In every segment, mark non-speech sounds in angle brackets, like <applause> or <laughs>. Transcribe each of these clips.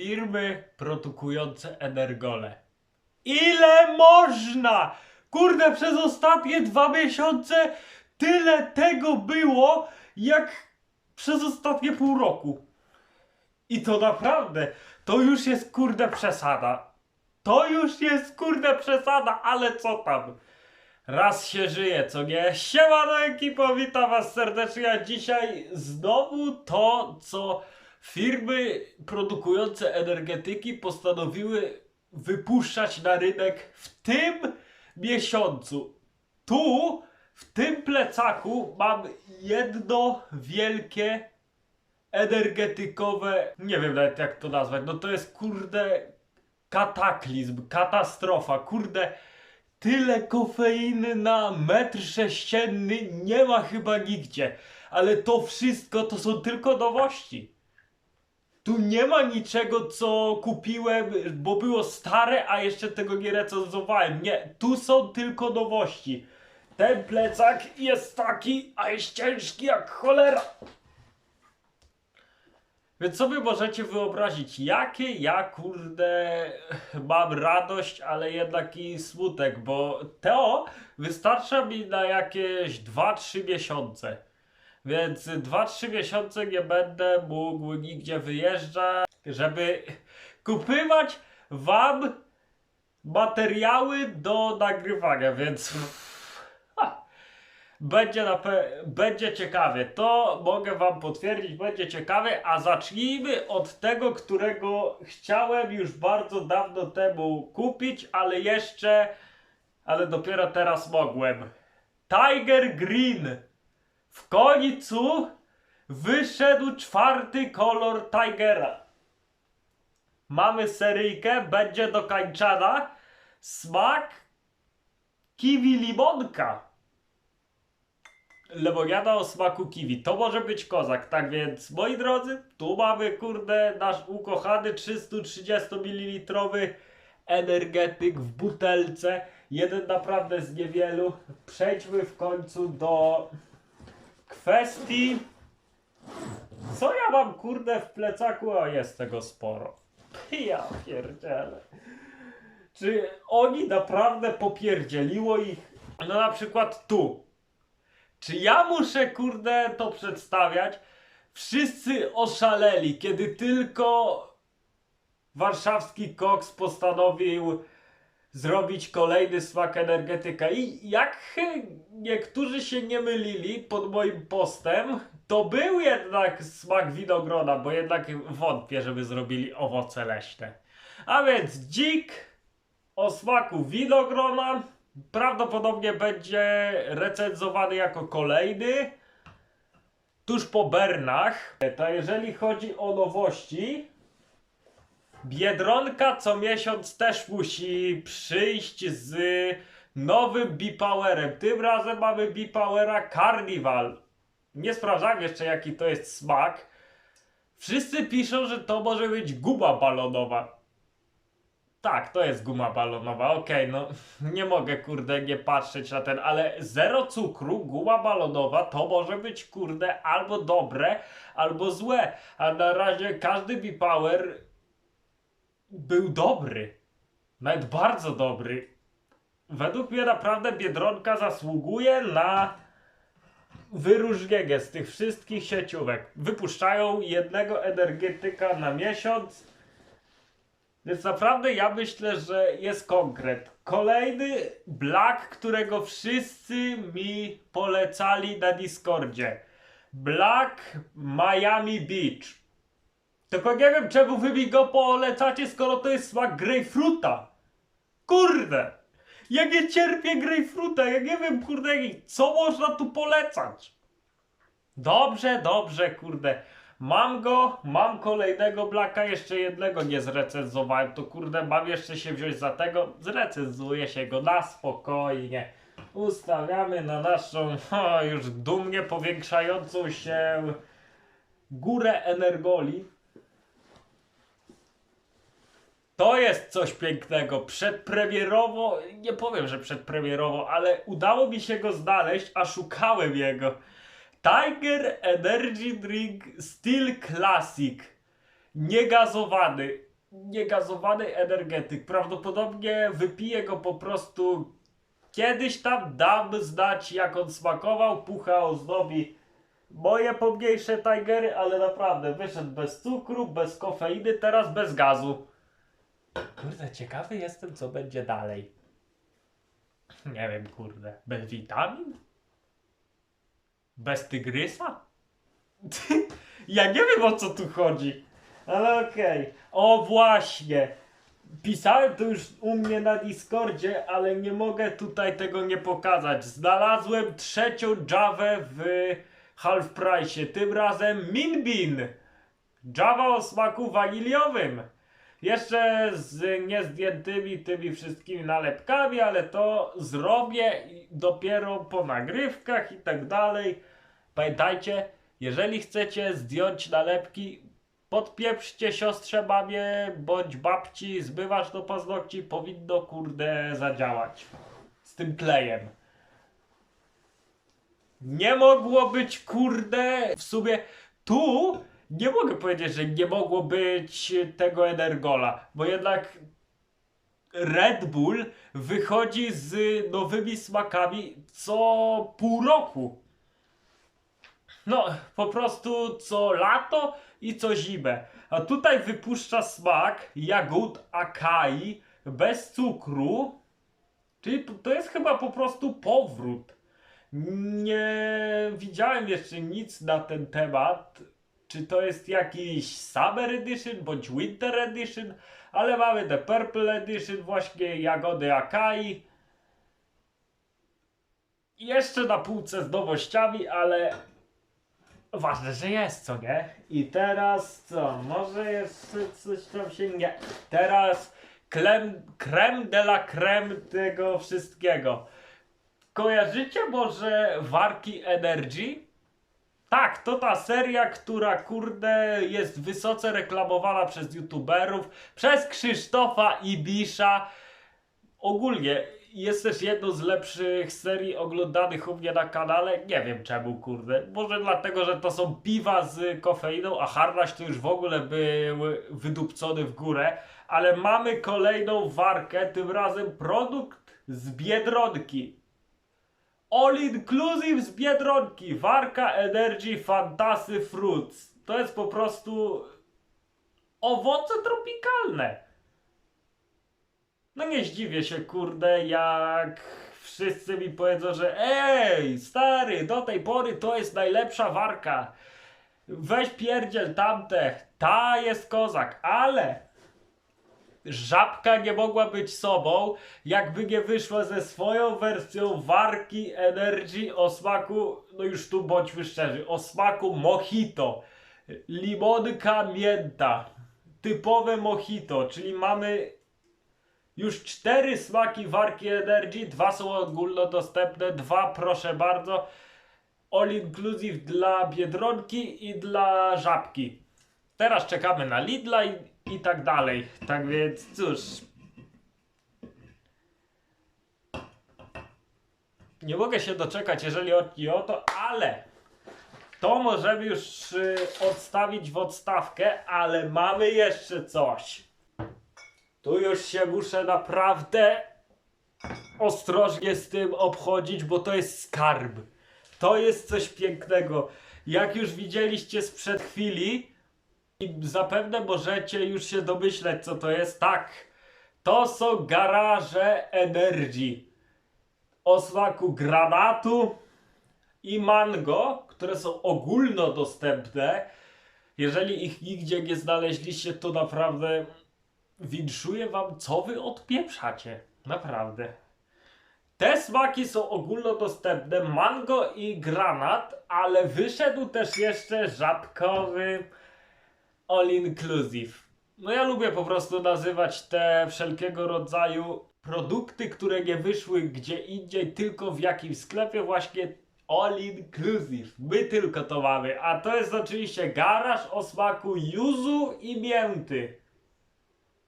firmy produkujące energole. Ile można? Kurde, przez ostatnie dwa miesiące tyle tego było, jak przez ostatnie pół roku. I to naprawdę, to już jest kurde przesada. To już jest kurde przesada, ale co tam? Raz się żyje, co nie? Siemano ekipo, witam was serdecznie, a dzisiaj znowu to, co firmy produkujące energetyki postanowiły wypuszczać na rynek w tym miesiącu. Tu, w tym plecaku mam jedno wielkie energetykowe, nie wiem nawet jak to nazwać, no to jest kurde kataklizm, katastrofa, kurde tyle kofeiny na metr sześcienny nie ma chyba nigdzie, ale to wszystko to są tylko nowości. Tu nie ma niczego, co kupiłem, bo było stare, a jeszcze tego nie recenzowałem. Nie, tu są tylko nowości. Ten plecak jest taki, a jest ciężki jak cholera. Więc sobie możecie wyobrazić, jakie ja kurde mam radość, ale jednak i smutek, bo to wystarcza mi na jakieś 2-3 miesiące. Więc 2-3 miesiące nie będę mógł nigdzie wyjeżdżać, żeby kupywać wam materiały do nagrywania, więc będzie, na pe- będzie ciekawie. To mogę wam potwierdzić, będzie ciekawe, a zacznijmy od tego, którego chciałem już bardzo dawno temu kupić, ale jeszcze, ale dopiero teraz mogłem. Tiger Green. W końcu wyszedł czwarty kolor Tigera. Mamy seryjkę, będzie dokańczana. Smak kiwi limonka. Lemoniada o smaku kiwi. To może być kozak, tak więc moi drodzy, tu mamy kurde nasz ukochany 330 ml energetyk w butelce. Jeden naprawdę z niewielu. Przejdźmy w końcu do kwestii. Co ja mam kurde w plecaku? A jest tego sporo. Ja pierdzielę. Czy oni naprawdę popierdzieliło ich? No na przykład tu. Czy ja muszę kurde to przedstawiać? Wszyscy oszaleli, kiedy tylko warszawski koks postanowił zrobić kolejny smak energetyka. I jak niektórzy się nie mylili pod moim postem, to był jednak smak winogrona, bo jednak wątpię, żeby zrobili owoce leśne. A więc dzik o smaku winogrona prawdopodobnie będzie recenzowany jako kolejny tuż po Bernach. To jeżeli chodzi o nowości, Biedronka co miesiąc też musi przyjść z nowym B-Powerem. Tym razem mamy B-Powera Carnival. Nie sprawdzam jeszcze jaki to jest smak. Wszyscy piszą, że to może być guma balonowa. Tak, to jest guma balonowa, okej, no <laughs> nie mogę kurde nie patrzeć na ten, ale zero cukru, guma balonowa to może być kurde albo dobre, albo złe, a na razie każdy B-Power był dobry. Nawet bardzo dobry. Według mnie naprawdę Biedronka zasługuje na wyróżnienie z tych wszystkich sieciówek. Wypuszczają jednego energetyka na miesiąc. Więc naprawdę ja myślę, że jest konkret. Kolejny Black, którego wszyscy mi polecali na Discordzie. Black Miami Beach. Tylko nie wiem, czemu wy mi go polecacie, skoro to jest smak grejpfruta. Kurde! Ja nie cierpię grejpfruta, ja nie wiem, kurde, co można tu polecać. Dobrze, dobrze, kurde. Mam go, mam kolejnego Blacka, jeszcze jednego nie zrecenzowałem, to kurde, mam jeszcze się wziąć za tego, zrecenzuję się go na spokojnie. Ustawiamy na naszą, <laughs> o, już dumnie powiększającą się górę energoli. To jest coś pięknego. Przedpremierowo, nie powiem, że przedpremierowo, ale udało mi się go znaleźć, a szukałem jego. Tiger Energy Drink Steel Classic. Niegazowany. niegazowany energetyk. Prawdopodobnie wypiję go po prostu kiedyś tam, dam znać jak on smakował. Pucha ozdobi moje pomniejsze Tigery, ale naprawdę wyszedł bez cukru, bez kofeiny, teraz bez gazu. Kurde, ciekawy jestem co będzie dalej. Nie wiem, kurde. Bez witamin? Bez tygrysa? <laughs> ja nie wiem o co tu chodzi. Ale okej. O właśnie. Pisałem to już u mnie na Discordzie, ale nie mogę tutaj tego nie pokazać. Znalazłem trzecią Javę w half price. Tym razem Minbin. Java o smaku waniliowym. Jeszcze z niezdjętymi tymi wszystkimi nalepkami, ale to zrobię dopiero po nagrywkach i tak dalej. Pamiętajcie, jeżeli chcecie zdjąć nalepki, podpieprzcie siostrze, mamie bądź babci, zbywasz do paznokci, powinno kurde zadziałać. Z tym klejem. Nie mogło być kurde w sumie tu nie mogę powiedzieć, że nie mogło być tego Energola, bo jednak Red Bull wychodzi z nowymi smakami co pół roku. No, po prostu co lato i co zimę. A tutaj wypuszcza smak jagód Akai bez cukru. Czyli to- jest chyba po prostu powrót. Nie widziałem jeszcze nic na ten temat. Czy to jest jakiś Summer Edition bądź Winter Edition, ale mamy The Purple Edition, właśnie jagody Akai. Jeszcze na półce z nowościami, ale ważne, że jest, co nie? I teraz co? Może jeszcze coś tam się nie. Teraz krem, creme de la creme tego wszystkiego. Kojarzycie może Warki Energy? Tak, to ta seria, która kurde jest wysoce reklamowana przez youtuberów, przez Krzysztofa Ibisza. Ogólnie jest też jedną z lepszych serii oglądanych u mnie na kanale. Nie wiem czemu, kurde. Może dlatego, że to są piwa z kofeiną, a harnaś to już w ogóle był wydupcony w górę. Ale mamy kolejną warkę, tym razem produkt z Biedronki. All Inclusive z Biedronki. Warka Energy Fantasy Fruits. To jest po prostu owoce tropikalne. No nie zdziwię się, kurde, jak wszyscy mi powiedzą, że ej, stary, do tej pory to jest najlepsza warka. Weź pierdziel tamte, ta jest kozak, ale Żabka nie mogła być sobą, jakby nie wyszła ze swoją wersją warki Energy o smaku, no już tu bądźmy szczerzy, o smaku mojito. Limonka mięta. Typowe mojito, czyli mamy już cztery smaki warki Energy, dwa są ogólnodostępne, dwa proszę bardzo. All inclusive dla Biedronki i dla Żabki. Teraz czekamy na Lidla i, i tak dalej. Tak więc cóż. Nie mogę się doczekać, jeżeli chodzi o to, ale to możemy już y, odstawić w odstawkę, ale mamy jeszcze coś. Tu już się muszę naprawdę ostrożnie z tym obchodzić, bo to jest skarb. To jest coś pięknego. Jak już widzieliście sprzed chwili, i zapewne możecie już się domyśleć, co to jest. Tak, to są garaże Energy o smaku granatu i mango, które są ogólnodostępne. Jeżeli ich nigdzie nie znaleźliście, to naprawdę winszuję wam, co wy odpieprzacie. Naprawdę. Te smaki są ogólnodostępne, mango i granat, ale wyszedł też jeszcze żabkowy all inclusive. No ja lubię po prostu nazywać te wszelkiego rodzaju produkty, które nie wyszły gdzie indziej, tylko w jakimś sklepie właśnie all inclusive. My tylko to mamy, a to jest oczywiście garaż o smaku yuzu i mięty.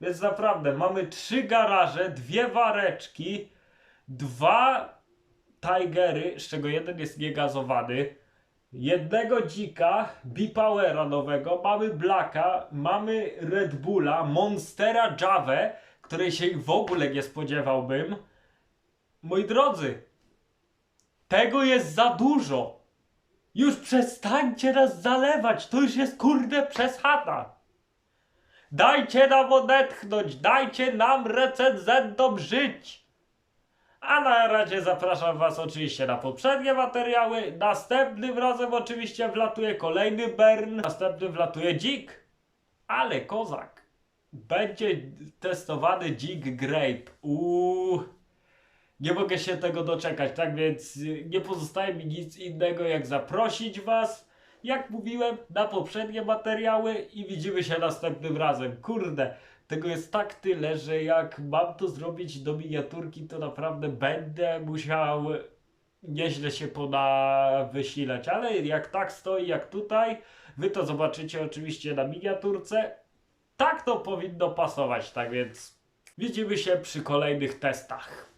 Więc naprawdę mamy trzy garaże, dwie wareczki, dwa Tigery, z czego jeden jest niegazowany. Jednego dzika, B-Powera nowego, mamy Blacka, mamy Red Bulla, Monstera Javę, której się w ogóle nie spodziewałbym. Moi drodzy, tego jest za dużo. Już przestańcie nas zalewać, to już jest kurde przesada. Dajcie nam odetchnąć, dajcie nam recenzentom żyć. A na razie zapraszam Was oczywiście na poprzednie materiały. Następnym razem oczywiście wlatuje kolejny Bern. Następnym wlatuje dzik. Ale kozak. Będzie testowany dzik Grape. Uuu. Nie mogę się tego doczekać, tak więc nie pozostaje mi nic innego jak zaprosić Was, jak mówiłem, na poprzednie materiały i widzimy się następnym razem. Kurde, tego jest tak tyle, że jak mam to zrobić do miniaturki, to naprawdę będę musiał nieźle się poda wysilać, ale jak tak stoi jak tutaj, Wy to zobaczycie oczywiście na miniaturce. Tak to powinno pasować, tak więc widzimy się przy kolejnych testach.